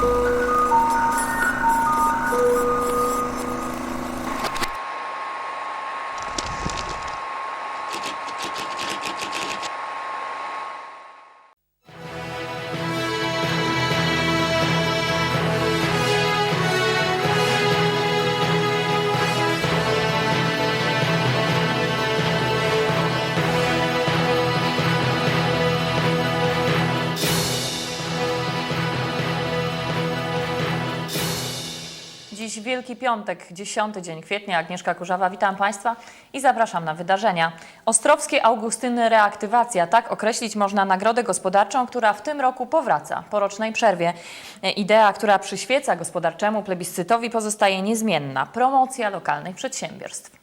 Bye. Dziś Wielki Piątek, 10 dzień kwietnia. Agnieszka Kurzawa, witam Państwa i zapraszam na wydarzenia. Ostrowskie Augustyny Reaktywacja, tak określić można nagrodę gospodarczą, która w tym roku powraca po rocznej przerwie. Idea, która przyświeca gospodarczemu plebiscytowi pozostaje niezmienna. Promocja lokalnych przedsiębiorstw.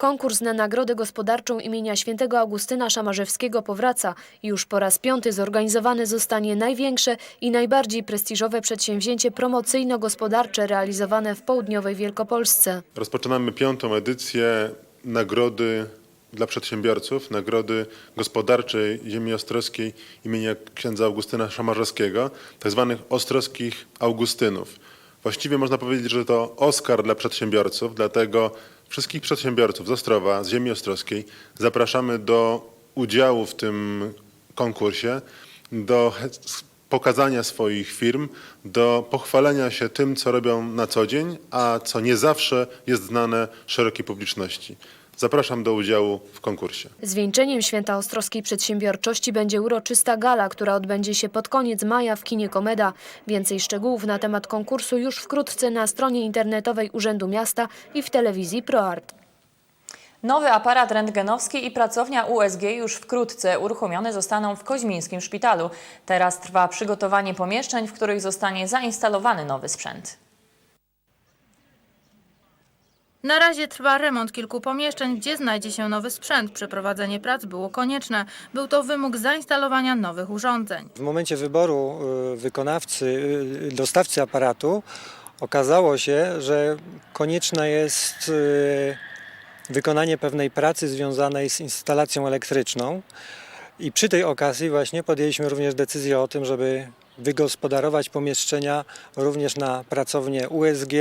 Konkurs na nagrodę gospodarczą imienia świętego Augustyna Szamarzewskiego powraca już po raz piąty zorganizowane zostanie największe i najbardziej prestiżowe przedsięwzięcie promocyjno-gospodarcze realizowane w południowej Wielkopolsce. Rozpoczynamy piątą edycję nagrody dla przedsiębiorców, nagrody gospodarczej ziemi ostrowskiej imienia księdza Augustyna Szamarzowskiego, tak zwanych ostrowskich Augustynów. Właściwie można powiedzieć, że to Oscar dla przedsiębiorców, dlatego wszystkich przedsiębiorców z Ostrowa, z ziemi ostrowskiej zapraszamy do udziału w tym konkursie, do pokazania swoich firm, do pochwalenia się tym, co robią na co dzień, a co nie zawsze jest znane szerokiej publiczności. Zapraszam do udziału w konkursie. Zwieńczeniem Święta Ostrowskiej Przedsiębiorczości będzie uroczysta gala, która odbędzie się pod koniec maja w kinie Komeda. Więcej szczegółów na temat konkursu już wkrótce na stronie internetowej Urzędu Miasta i w telewizji ProArt. Nowy aparat rentgenowski i pracownia USG już wkrótce uruchomione zostaną w Koźmińskim Szpitalu. Teraz trwa przygotowanie pomieszczeń, w których zostanie zainstalowany nowy sprzęt. Na razie trwa remont kilku pomieszczeń, gdzie znajdzie się nowy sprzęt. Przeprowadzenie prac było konieczne. Był to wymóg zainstalowania nowych urządzeń. W momencie wyboru y, wykonawcy, y, dostawcy aparatu okazało się, że konieczne jest y, wykonanie pewnej pracy związanej z instalacją elektryczną. I przy tej okazji właśnie podjęliśmy również decyzję o tym, żeby wygospodarować pomieszczenia również na pracownię USG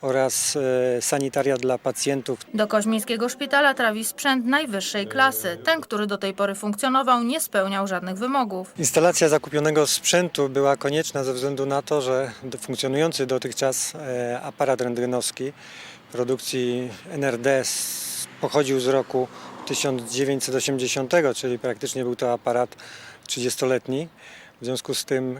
oraz y, sanitaria dla pacjentów, Do Koźmińskiego Szpitala trafi sprzęt najwyższej klasy. Ten, który do tej pory funkcjonował, nie spełniał żadnych wymogów. Instalacja zakupionego sprzętu była konieczna ze względu na to, że funkcjonujący dotychczas e, aparat rentgenowski produkcji NRD pochodził z roku 1980, czyli praktycznie był to aparat 30-letni. W związku z tym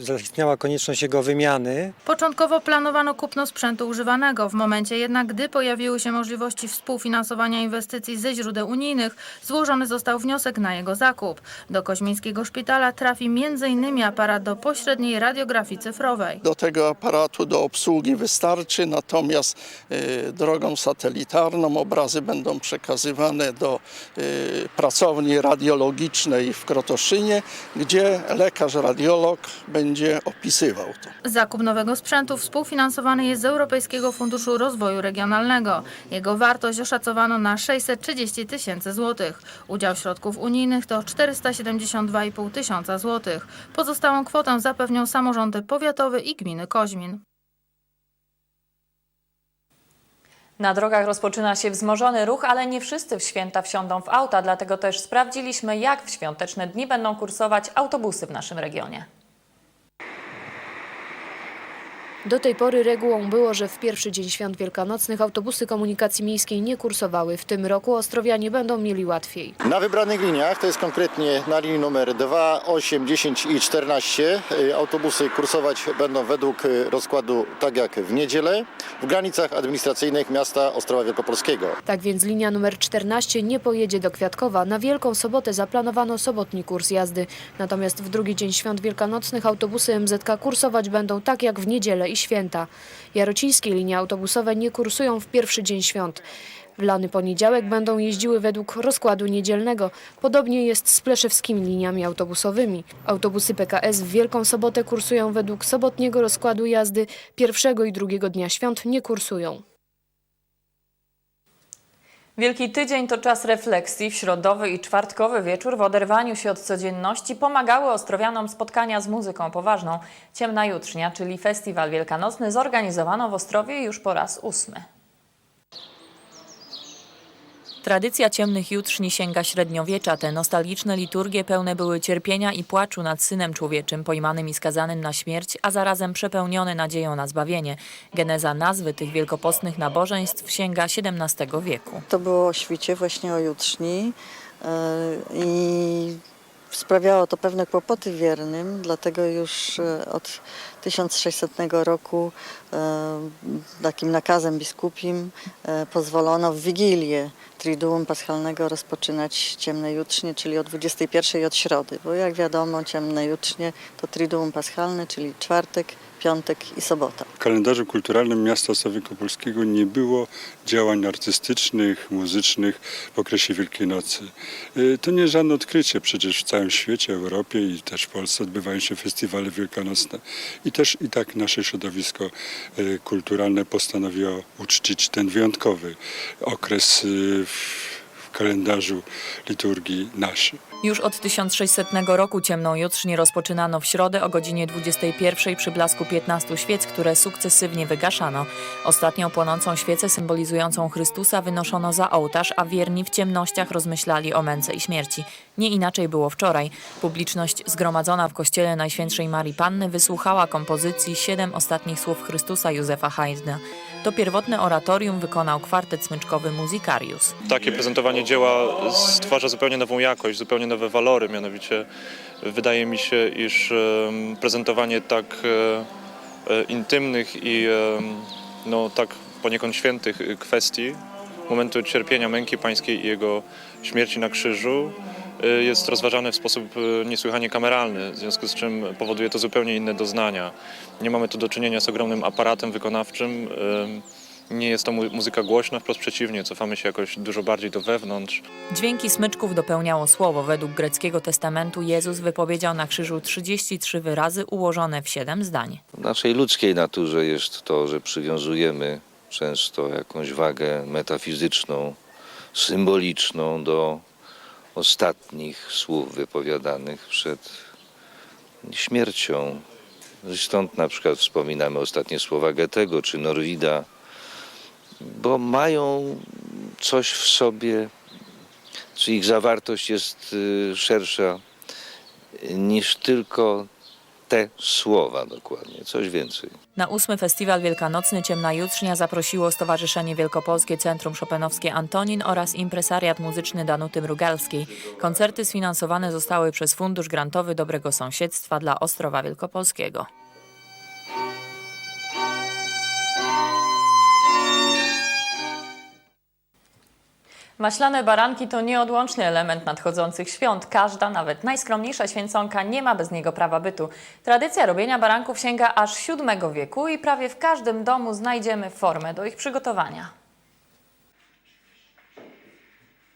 zaistniała konieczność jego wymiany. Początkowo planowano kupno sprzętu używanego. W momencie jednak, gdy pojawiły się możliwości współfinansowania inwestycji ze źródeł unijnych, złożony został wniosek na jego zakup. Do Koźmińskiego Szpitala trafi m.in. aparat do pośredniej radiografii cyfrowej. Do tego aparatu do obsługi wystarczy, natomiast y, drogą satelitarną obrazy będą przekazywane do y, pracowni radiologicznej w Krotoszynie, gdzie lekarz radiolog będzie opisywał to. Zakup nowego sprzętu współfinansowany jest z Europejskiego Funduszu Rozwoju Regionalnego. Jego wartość oszacowano na 630 tysięcy złotych. Udział środków unijnych to 472,5 tysiąca złotych. Pozostałą kwotę zapewnią samorządy powiatowe i gminy Koźmin. Na drogach rozpoczyna się wzmożony ruch, ale nie wszyscy w święta wsiądą w auta, dlatego też sprawdziliśmy, jak w świąteczne dni będą kursować autobusy w naszym regionie. Do tej pory regułą było, że w pierwszy dzień świąt wielkanocnych autobusy komunikacji miejskiej nie kursowały. W tym roku ostrowianie będą mieli łatwiej. Na wybranych liniach, to jest konkretnie na linii numer 2, 8, 10 i 14, y, autobusy kursować będą według y, rozkładu tak jak w niedzielę w granicach administracyjnych miasta Ostrowa Wielkopolskiego. Tak więc linia numer 14 nie pojedzie do Kwiatkowa. Na Wielką Sobotę zaplanowano sobotni kurs jazdy. Natomiast w drugi dzień świąt wielkanocnych autobusy MZK kursować będą tak jak w niedzielę i święta. Jarocińskie linie autobusowe nie kursują w pierwszy dzień świąt. W lany poniedziałek będą jeździły według rozkładu niedzielnego. Podobnie jest z pleszewskimi liniami autobusowymi. Autobusy PKS w Wielką Sobotę kursują według sobotniego rozkładu jazdy. Pierwszego i drugiego dnia świąt nie kursują. Wielki Tydzień to czas refleksji. W środowy i czwartkowy wieczór w oderwaniu się od codzienności pomagały Ostrowianom spotkania z muzyką poważną. Ciemna Jutrznia, czyli festiwal wielkanocny, zorganizowano w Ostrowie już po raz ósmy. Tradycja ciemnych jutrzni sięga średniowiecza. Te nostalgiczne liturgie pełne były cierpienia i płaczu nad Synem Człowieczym, pojmanym i skazanym na śmierć, a zarazem przepełnione nadzieją na zbawienie. Geneza nazwy tych wielkopostnych nabożeństw sięga XVII wieku. To było o świcie, właśnie o jutrzni e, i sprawiało to pewne kłopoty wiernym, dlatego już e, od 1600 roku e, takim nakazem biskupim e, pozwolono w Wigilię Triduum Paschalnego rozpoczynać ciemne jutrznie, czyli o 21 od środy, bo jak wiadomo ciemne jutrznie to Triduum Paschalne, czyli czwartek, piątek i sobota. W kalendarzu kulturalnym miasta Ostrowieka nie było działań artystycznych, muzycznych w okresie Wielkiej Nocy. Y, To nie żadne odkrycie, przecież w całym świecie, Europie i też w Polsce odbywają się festiwale wielkanocne. I też i tak nasze środowisko y, kulturalne postanowiło uczcić ten wyjątkowy okres y, w kalendarzu liturgii naszym. Już od 1600 roku ciemną jutrznię rozpoczynano w środę o godzinie 21 przy blasku 15 świec, które sukcesywnie wygaszano. Ostatnią płonącą świecę symbolizującą Chrystusa wynoszono za ołtarz, a wierni w ciemnościach rozmyślali o męce i śmierci. Nie inaczej było wczoraj. Publiczność zgromadzona w kościele Najświętszej Marii Panny wysłuchała kompozycji Siedem ostatnich słów Chrystusa Józefa Haydna. To pierwotne oratorium wykonał kwartet smyczkowy Musicarius. takie prezentowanie dzieła stwarza zupełnie nową jakość, zupełnie nowe walory. Mianowicie wydaje mi się, iż prezentowanie tak e, e, intymnych i no, tak poniekąd świętych e, kwestii, momentu cierpienia męki pańskiej i jego śmierci na krzyżu, jest rozważane w sposób e, niesłychanie kameralny, w związku z czym powoduje to zupełnie inne doznania. Nie mamy tu do czynienia z ogromnym aparatem wykonawczym. em, nie jest to mu- muzyka głośna, wprost przeciwnie, cofamy się jakoś dużo bardziej do wewnątrz. Dźwięki smyczków dopełniało słowo. Według greckiego testamentu Jezus wypowiedział na krzyżu 33 wyrazy ułożone w 7 zdań. W naszej ludzkiej naturze jest to, że przywiązujemy często jakąś wagę metafizyczną, symboliczną do ostatnich słów wypowiadanych przed śmiercią. Stąd na przykład wspominamy ostatnie słowa Goethego czy Norwida, bo mają coś w sobie, czy ich zawartość jest y, szersza niż tylko te słowa dokładnie, coś więcej. Na ósmy festiwal wielkanocny Ciemna Jutrznia zaprosiło Stowarzyszenie Wielkopolskie Centrum Chopinowskie Antonin oraz impresariat muzyczny Danuty Mrugalskiej. Koncerty sfinansowane zostały przez Fundusz Grantowy Dobrego Sąsiedztwa dla Ostrowa Wielkopolskiego. Maślane baranki to nieodłączny element nadchodzących świąt. Każda, nawet najskromniejsza święconka nie ma bez niego prawa bytu. Tradycja robienia baranków sięga aż VII wieku i prawie w każdym domu znajdziemy formę do ich przygotowania.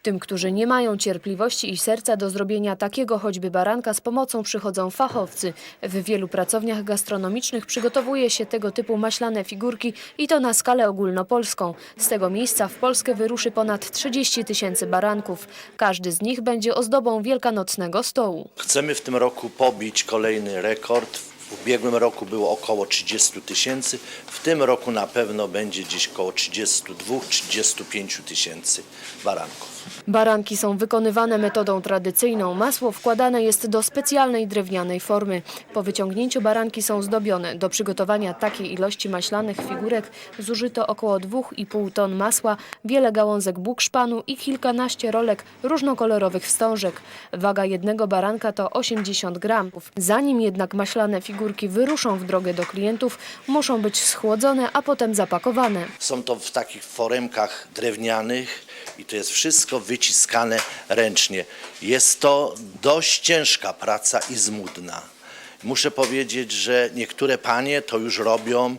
Tym, którzy nie mają cierpliwości i serca do zrobienia takiego choćby baranka z pomocą przychodzą fachowcy. W wielu pracowniach gastronomicznych przygotowuje się tego typu maślane figurki i to na skalę ogólnopolską. Z tego miejsca w Polskę wyruszy ponad 30 tysięcy baranków. Każdy z nich będzie ozdobą wielkanocnego stołu. Chcemy w tym roku pobić kolejny rekord. W ubiegłym roku było około 30 tysięcy. W tym roku na pewno będzie gdzieś około 32-35 tysięcy baranków. Baranki są wykonywane metodą tradycyjną. Masło wkładane jest do specjalnej drewnianej formy. Po wyciągnięciu baranki są zdobione. Do przygotowania takiej ilości maślanych figurek zużyto około 2,5 ton masła, wiele gałązek bukszpanu i kilkanaście rolek różnokolorowych wstążek. Waga jednego baranka to 80 gramów. Zanim jednak maślane figurki wyruszą w drogę do klientów, muszą być schłodzone, a potem zapakowane. Są to w takich foremkach drewnianych i to jest wszystko wyciskane ręcznie. Jest to dość ciężka praca i zmudna. Muszę powiedzieć, że niektóre panie to już robią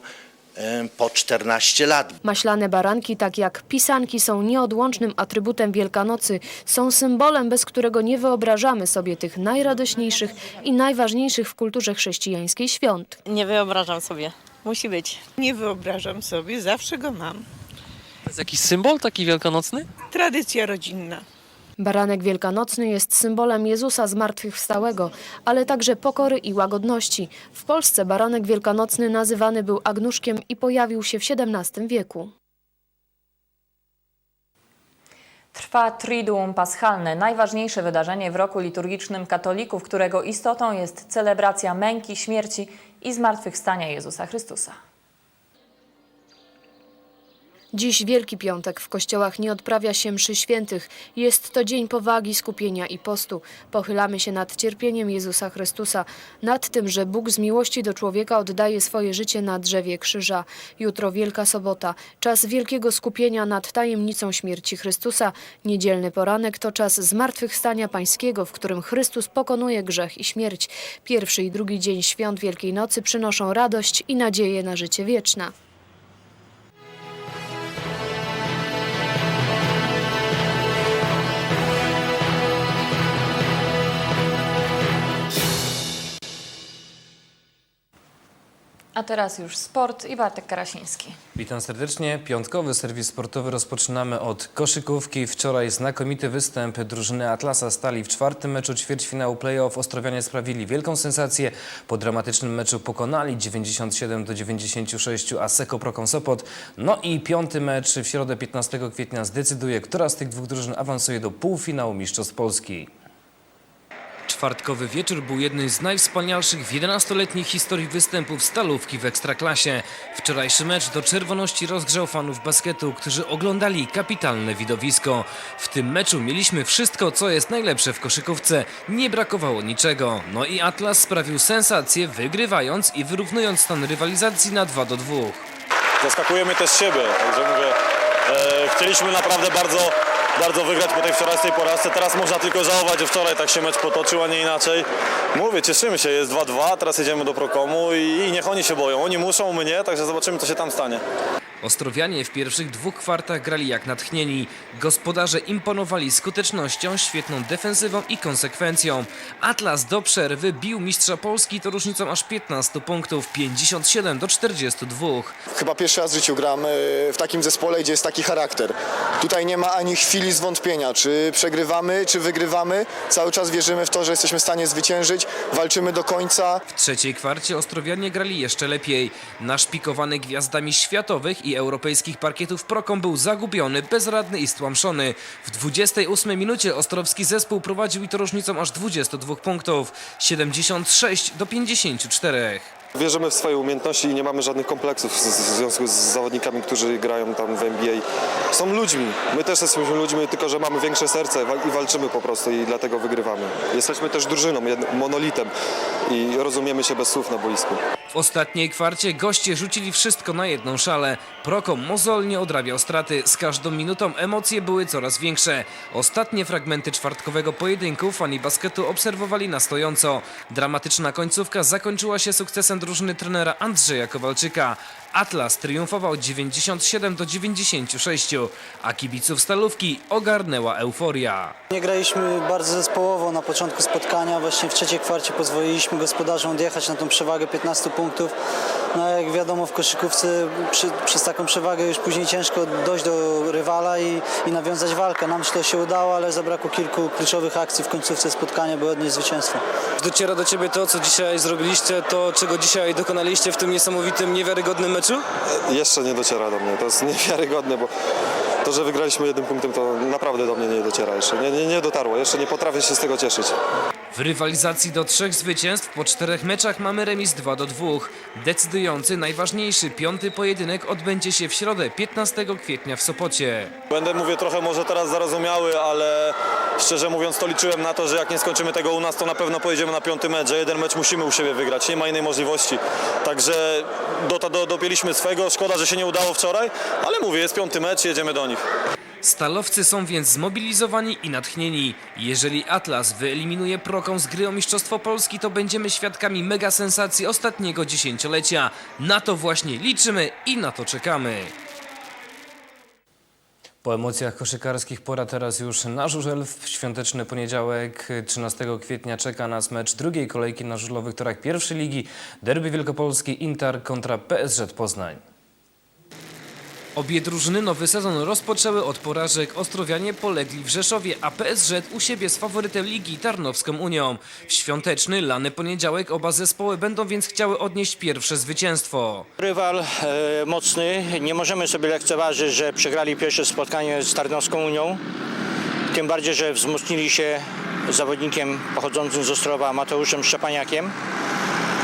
po 14 lat. Maślane baranki, tak jak pisanki, są nieodłącznym atrybutem Wielkanocy. Są symbolem, bez którego nie wyobrażamy sobie tych najradośniejszych i najważniejszych w kulturze chrześcijańskiej świąt. Nie wyobrażam sobie. Musi być. Nie wyobrażam sobie, zawsze go mam. Jest jakiś symbol taki wielkanocny? Tradycja rodzinna. Baranek wielkanocny jest symbolem Jezusa zmartwychwstałego, ale także pokory i łagodności. W Polsce baranek wielkanocny nazywany był agnuszkiem i pojawił się w XVII wieku. Trwa Triduum Paschalne, najważniejsze wydarzenie w roku liturgicznym katolików, którego istotą jest celebracja męki, śmierci i zmartwychwstania Jezusa Chrystusa. Dziś Wielki Piątek w kościołach nie odprawia się mszy świętych. Jest to dzień powagi, skupienia i postu. Pochylamy się nad cierpieniem Jezusa Chrystusa, nad tym, że Bóg z miłości do człowieka oddaje swoje życie na drzewie krzyża. Jutro Wielka Sobota, czas wielkiego skupienia nad tajemnicą śmierci Chrystusa. Niedzielny poranek to czas zmartwychwstania pańskiego, w którym Chrystus pokonuje grzech i śmierć. Pierwszy i drugi dzień świąt Wielkiej Nocy przynoszą radość i nadzieję na życie wieczne. Teraz już sport i Bartek Karasiński. Witam serdecznie. Piątkowy serwis sportowy rozpoczynamy od koszykówki. Wczoraj znakomity występ drużyny Atlasa Stali w czwartym meczu ćwierćfinału play-off. Ostrowianie sprawili wielką sensację. Po dramatycznym meczu pokonali 97 do 96 Asseco Prokon Sopot. No i piąty mecz w środę 15 kwietnia zdecyduje, która z tych dwóch drużyn awansuje do półfinału Mistrzostw Polski. Czwartkowy wieczór był jednym z najwspanialszych w 11-letniej historii występów stalówki w Ekstraklasie. Wczorajszy mecz do czerwoności rozgrzał fanów basketu, którzy oglądali kapitalne widowisko. W tym meczu mieliśmy wszystko, co jest najlepsze w koszykówce. Nie brakowało niczego. No i Atlas sprawił sensację, wygrywając i wyrównując stan rywalizacji na 2 do 2. Zaskakujemy też siebie, także mówię, e, chcieliśmy naprawdę bardzo, bardzo wygrać po tej wczorajszej porażce. Teraz można tylko żałować, że wczoraj tak się mecz potoczył, a nie inaczej. Mówię, cieszymy się, jest 2-2, teraz jedziemy do Prokomu i, i niech oni się boją. Oni muszą, my nie, także zobaczymy, co się tam stanie. Ostrowianie w pierwszych dwóch kwartach grali jak natchnieni. Gospodarze imponowali skutecznością, świetną defensywą i konsekwencją. Atlas do przerwy bił mistrza Polski to różnicą aż 15 punktów, 57 do 42. Chyba pierwszy raz w życiu gram e, w takim zespole, gdzie jest taki charakter. Tutaj nie ma ani chwili zwątpienia, czy przegrywamy, czy wygrywamy. Cały czas wierzymy w to, że jesteśmy w stanie zwyciężyć, walczymy do końca. W trzeciej kwarcie Ostrowianie grali jeszcze lepiej. Naszpikowany gwiazdami światowych i europejskich parkietów Prokom był zagubiony, bezradny i stłamszony. W 28 minucie ostrowski zespół prowadził i to różnicą aż 22 punktów, 76 do 54. Wierzymy w swoje umiejętności i nie mamy żadnych kompleksów w, związku z zawodnikami, którzy grają tam w NBA. Są ludźmi, my też jesteśmy ludźmi, tylko że mamy większe serce i walczymy po prostu i dlatego wygrywamy. Jesteśmy też drużyną, monolitem i rozumiemy się bez słów na boisku. W ostatniej kwarcie goście rzucili wszystko na jedną szalę. Prokom mozolnie odrabiał straty. Z każdą minutą emocje były coraz większe. Ostatnie fragmenty czwartkowego pojedynku fani basketu obserwowali na stojąco. Dramatyczna końcówka zakończyła się sukcesem drużyny trenera Andrzeja Kowalczyka. Atlas triumfował 97 do 96, a kibiców stalówki ogarnęła euforia. Nie graliśmy bardzo zespołowo na początku spotkania. Właśnie w trzeciej kwarcie pozwoliliśmy gospodarzom odjechać na tą przewagę 15 punktów. No jak wiadomo w koszykówce przy, przez taką przewagę już później ciężko dojść do rywala i, i nawiązać walkę. Nam się to się udało, ale zabrakło kilku kluczowych akcji w końcówce spotkania, by odnieść zwycięstwo. Dociera do ciebie to, co dzisiaj zrobiliście, to czego dzisiaj dokonaliście w tym niesamowitym, niewiarygodnym meczu? Jeszcze nie dociera do mnie, to jest niewiarygodne, bo to, że wygraliśmy jednym punktem, to naprawdę do mnie nie dociera jeszcze. Nie, nie, nie dotarło, jeszcze nie potrafię się z tego cieszyć. W rywalizacji do trzech zwycięstw po czterech meczach mamy remis 2 do 2. Decydujący, najważniejszy piąty pojedynek odbędzie się w środę 15 kwietnia w Sopocie. Będę, mówię, trochę może teraz zarozumiały, ale szczerze mówiąc to liczyłem na to, że jak nie skończymy tego u nas, to na pewno pojedziemy na piąty mecz, że jeden mecz musimy u siebie wygrać, nie ma innej możliwości. Także do, do, dopięliśmy swego, szkoda, że się nie udało wczoraj, ale mówię, jest piąty mecz, jedziemy do nich. Stalowcy są więc zmobilizowani i natchnieni. Jeżeli Atlas wyeliminuje Proką z gry o Mistrzostwo Polski, to będziemy świadkami mega sensacji ostatniego dziesięciolecia. Na to właśnie liczymy i na to czekamy. Po emocjach koszykarskich pora teraz już na żużel. W świąteczny poniedziałek 13 kwietnia czeka nas mecz drugiej kolejki na żużlowych torach pierwszej ligi. Derby Wielkopolski Inter kontra PSZ Poznań. Obie drużyny nowy sezon rozpoczęły od porażek. Ostrowianie polegli w Rzeszowie, a PSG u siebie z faworytem ligi Tarnowską Unią. W świąteczny, lany poniedziałek oba zespoły będą więc chciały odnieść pierwsze zwycięstwo. Rywal e, mocny. Nie możemy sobie lekceważyć, że przegrali pierwsze spotkanie z Tarnowską Unią. Tym bardziej, że wzmocnili się zawodnikiem pochodzącym z Ostrowa Mateuszem Szczepaniakiem.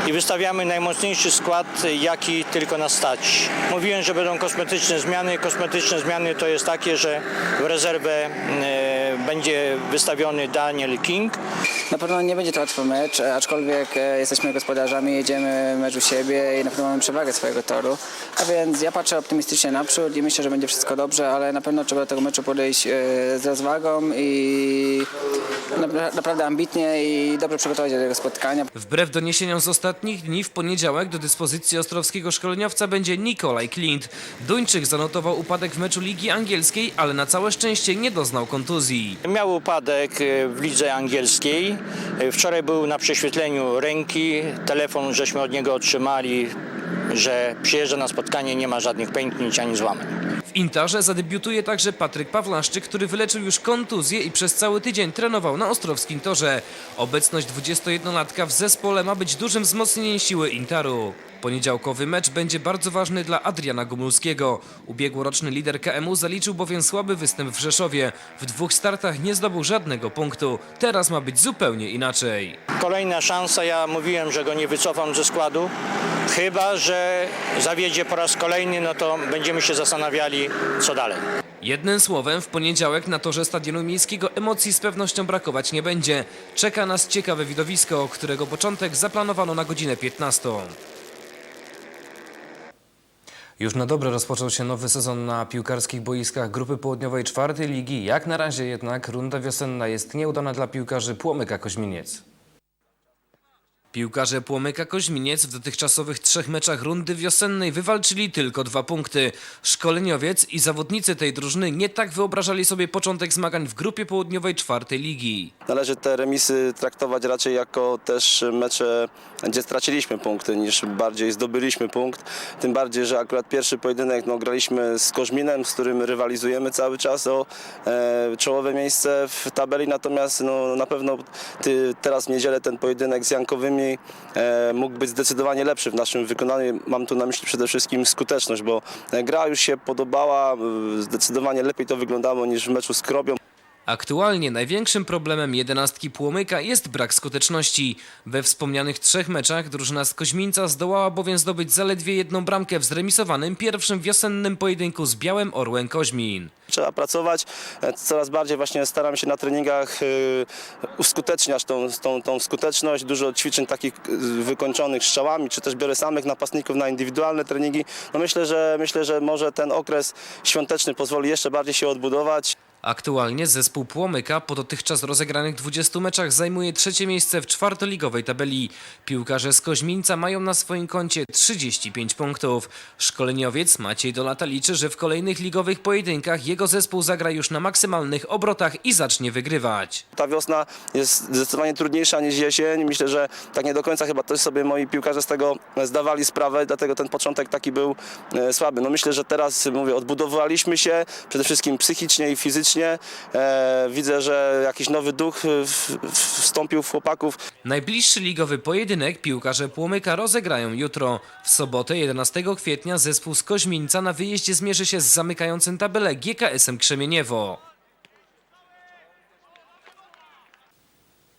I wystawiamy najmocniejszy skład, jaki tylko nas stać. Mówiłem, że będą kosmetyczne zmiany. Kosmetyczne zmiany to jest takie, że w rezerwę e, będzie wystawiony Daniel King. Na pewno nie będzie to łatwy mecz, aczkolwiek e, jesteśmy gospodarzami, jedziemy mecz u siebie i na pewno mamy przewagę swojego toru. A więc ja patrzę optymistycznie naprzód i myślę, że będzie wszystko dobrze, ale na pewno trzeba do tego meczu podejść e, z rozwagą i na- naprawdę ambitnie i dobrze przygotować się do tego spotkania. Wbrew doniesieniom z ostatnich dni, w poniedziałek do dyspozycji ostrowskiego szkoleniowca będzie Nikolaj Klint. Duńczyk zanotował upadek w meczu Ligi Angielskiej, ale na całe szczęście nie doznał kontuzji. Miał upadek e, w lidze angielskiej. E, Wczoraj był na prześwietleniu ręki. Telefon żeśmy od niego otrzymali, że przyjeżdża na spotkanie, nie ma żadnych pęknięć ani złamań. W zadebiutuje także Patryk Pawlaszczyk, który wyleczył już kontuzję i przez cały tydzień trenował na ostrowskim torze. Obecność 21-latka w zespole ma być dużym wzmocnieniem siły Intaru. Poniedziałkowy mecz będzie bardzo ważny dla Adriana Gumulskiego. Ubiegłoroczny lider KMU zaliczył bowiem słaby występ w Rzeszowie. W dwóch startach nie zdobył żadnego punktu. Teraz ma być zupełnie inaczej. Kolejna szansa, ja mówiłem, że go nie wycofam ze składu. Chyba, że zawiedzie po raz kolejny, no to będziemy się zastanawiali, co dalej. Jednym słowem, w poniedziałek na torze Stadionu Miejskiego emocji z pewnością brakować nie będzie. Czeka nas ciekawe widowisko, którego początek zaplanowano na godzinę 15. Już na dobre rozpoczął się nowy sezon na piłkarskich boiskach Grupy Południowej czwartej ligi. Jak na razie jednak runda wiosenna jest nieudana dla piłkarzy Płomyka Koźminiec. Piłkarze Płomyka Koźminiec w dotychczasowych trzech meczach rundy wiosennej wywalczyli tylko dwa punkty. Szkoleniowiec i zawodnicy tej drużyny nie tak wyobrażali sobie początek zmagań w grupie południowej czwartej ligi. Należy te remisy traktować raczej jako też mecze, gdzie straciliśmy punkty, niż bardziej zdobyliśmy punkt. Tym bardziej, że akurat pierwszy pojedynek no, graliśmy z Koźminem, z którym rywalizujemy cały czas o e, czołowe miejsce w tabeli, natomiast no, na pewno ty, teraz w niedzielę ten pojedynek z Jankowymi e, mógł być zdecydowanie lepszy w naszym wykonaniu. Mam tu na myśli przede wszystkim skuteczność, bo e, gra już się podobała, e, zdecydowanie lepiej to wyglądało niż w meczu z Krobią. Aktualnie największym problemem jedenastki Płomyka jest brak skuteczności. We wspomnianych trzech meczach drużyna z Koźmińca zdołała bowiem zdobyć zaledwie jedną bramkę w zremisowanym pierwszym wiosennym pojedynku z Białym Orłem Koźmin. Trzeba pracować. E, Coraz bardziej właśnie staram się na treningach y, uskuteczniać tą, tą, tą skuteczność. Dużo ćwiczeń takich y, wykończonych strzałami, czy też biorę samych napastników na indywidualne treningi. No myślę, że myślę, że może ten okres świąteczny pozwoli jeszcze bardziej się odbudować. Aktualnie zespół Płomyka po dotychczas rozegranych 20 meczach zajmuje trzecie miejsce w czwartoligowej tabeli. Piłkarze z Koźmińca mają na swoim koncie 35 punktów. Szkoleniowiec Maciej Dolata liczy, że w kolejnych ligowych pojedynkach jego zespół zagra już na maksymalnych obrotach i zacznie wygrywać. Ta wiosna jest zdecydowanie trudniejsza niż jesień. Myślę, że tak nie do końca chyba też sobie moi piłkarze z tego zdawali sprawę, dlatego ten początek taki był e, słaby. No myślę, że teraz mówię, odbudowaliśmy się przede wszystkim psychicznie i fizycznie. E, widzę, że jakiś nowy duch w, w, wstąpił w chłopaków. Najbliższy ligowy pojedynek piłkarze Płomyka rozegrają jutro. W sobotę 11 kwietnia zespół z Koźmińca na wyjeździe zmierzy się z zamykającym tabelę GKS-em Krzemieniewo.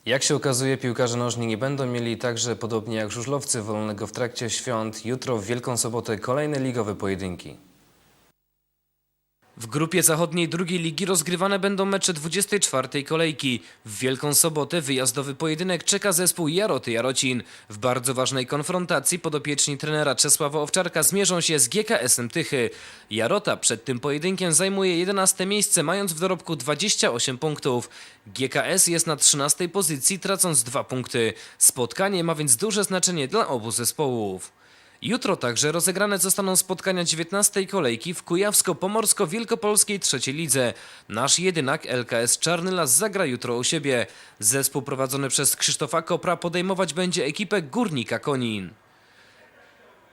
Jak się okazuje, piłkarze nożni nie będą mieli także, podobnie jak żużlowcy, wolnego w trakcie świąt. Jutro w Wielką Sobotę kolejne ligowe pojedynki. W grupie zachodniej drugiej ligi rozgrywane będą mecze 24 kolejki. W Wielką Sobotę wyjazdowy pojedynek czeka zespół Jaroty Jarocin. W bardzo ważnej konfrontacji podopieczni trenera Czesława Owczarka zmierzą się z GKS-em Tychy. Jarota przed tym pojedynkiem zajmuje 11 miejsce, mając w dorobku 28 punktów. GKS jest na 13 pozycji, tracąc 2 punkty. Spotkanie ma więc duże znaczenie dla obu zespołów. Jutro także rozegrane zostaną spotkania 19 kolejki w Kujawsko-Pomorsko-Wielkopolskiej trzeciej lidze. Nasz jedynak LKS Czarny Las zagra jutro u siebie. Zespół prowadzony przez Krzysztofa Kopra podejmować będzie ekipę Górnika Konin.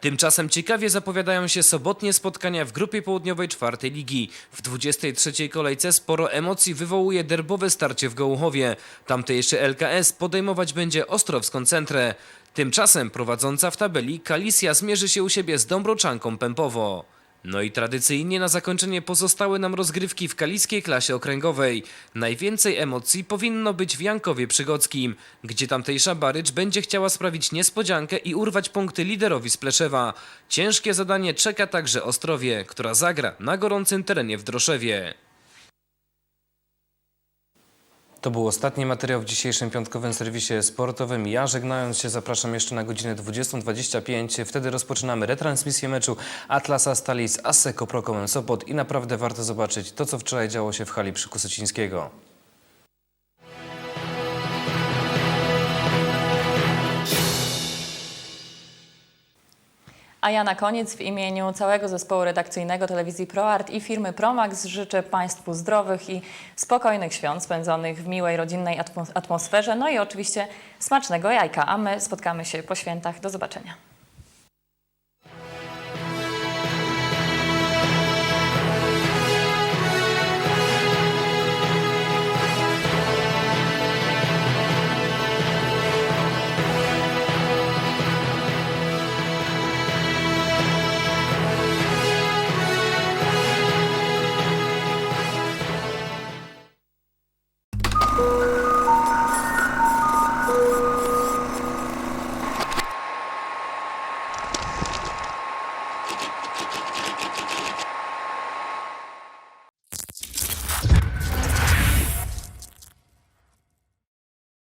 Tymczasem ciekawie zapowiadają się sobotnie spotkania w grupie południowej czwartej ligi. W 23 kolejce sporo emocji wywołuje derbowe starcie w Gołuchowie. Tamtejszy LKS podejmować będzie Ostrowską Centrę. Tymczasem prowadząca w tabeli Kalisja zmierzy się u siebie z Dąbroczanką Pępowo. No i tradycyjnie na zakończenie pozostały nam rozgrywki w kaliskiej klasie okręgowej. Najwięcej emocji powinno być w Jankowie Przygockim, gdzie tamtejsza Barycz będzie chciała sprawić niespodziankę i urwać punkty liderowi z Pleszewa. Ciężkie zadanie czeka także Ostrowie, która zagra na gorącym terenie w Droszewie. To był ostatni materiał w dzisiejszym piątkowym serwisie sportowym. Ja żegnając się zapraszam jeszcze na godzinę 20.25. Wtedy rozpoczynamy retransmisję meczu Atlasa Stali z Asseco Prokomem Sopot i naprawdę warto zobaczyć to, co wczoraj działo się w hali przy Kusocińskiego. A ja na koniec w imieniu całego zespołu redakcyjnego telewizji ProArt i firmy Promax życzę Państwu zdrowych i spokojnych świąt spędzonych w miłej, rodzinnej atmos- atmosferze, no i oczywiście smacznego jajka, a my spotkamy się po świętach. Do zobaczenia.